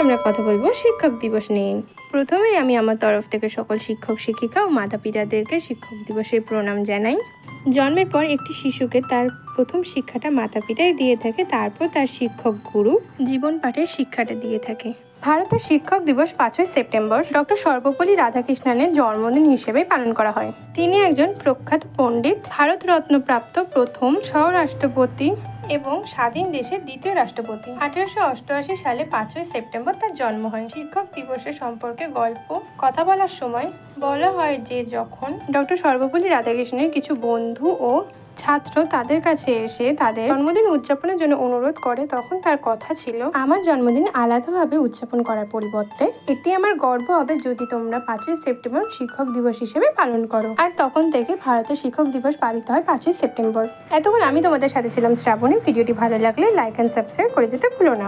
আমরা কথা বলব শিক্ষক দিবস নিয়ে। প্রথমেই আমি আমার তরফ থেকে সকল শিক্ষক, শিক্ষিকা ও মাতা পিতাদেরকে শিক্ষক দিবসের প্রণাম জানাই। জন্মের পর একটি শিশুকে তার প্রথম শিক্ষাটা মাতা পিতাই দিয়ে থাকে, তারপর তার শিক্ষক গুরু জীবন পাঠের শিক্ষাটা দিয়ে থাকে। ভারতের শিক্ষক দিবস পাঁচই সেপ্টেম্বর ডক্টর সর্বপল্লী রাধাকৃষ্ণনের জন্মদিন হিসেবে পালন করা হয়। তিনি একজন প্রখ্যাত পণ্ডিত, ভারতরত্ন প্রাপ্ত প্রথম স্বরাষ্ট্রপতি এবং স্বাধীন দেশের দ্বিতীয় রাষ্ট্রপতি। আঠারোশো অষ্টআশি সালে পাঁচই সেপ্টেম্বর তার জন্ম হয়। শিক্ষক দিবসের সম্পর্কে গল্প, কথা বলার সময় বলা হয় যে যখন ডক্টর সর্বপল্লী রাধাকৃষ্ণের কিছু বন্ধু ও ছাত্র তাদের কাছে এসে তাদের জন্মদিন উদযাপনের জন্য অনুরোধ করে, তখন তার কথা ছিল, আমার জন্মদিন আলাদাভাবে উদযাপন করার পরিবর্তে এটি আমার গর্ব হবে যদি তোমরা পাঁচই সেপ্টেম্বর শিক্ষক দিবস হিসেবে পালন করো। আর তখন থেকে ভারতের শিক্ষক দিবস পালিত হয় পাঁচই সেপ্টেম্বর। এতক্ষণ আমি তোমাদের সাথে ছিলাম শ্রাবণী। ভিডিওটি ভালো লাগলে লাইক অ্যান্ড সাবস্ক্রাইব করে দিতে ভুলো না।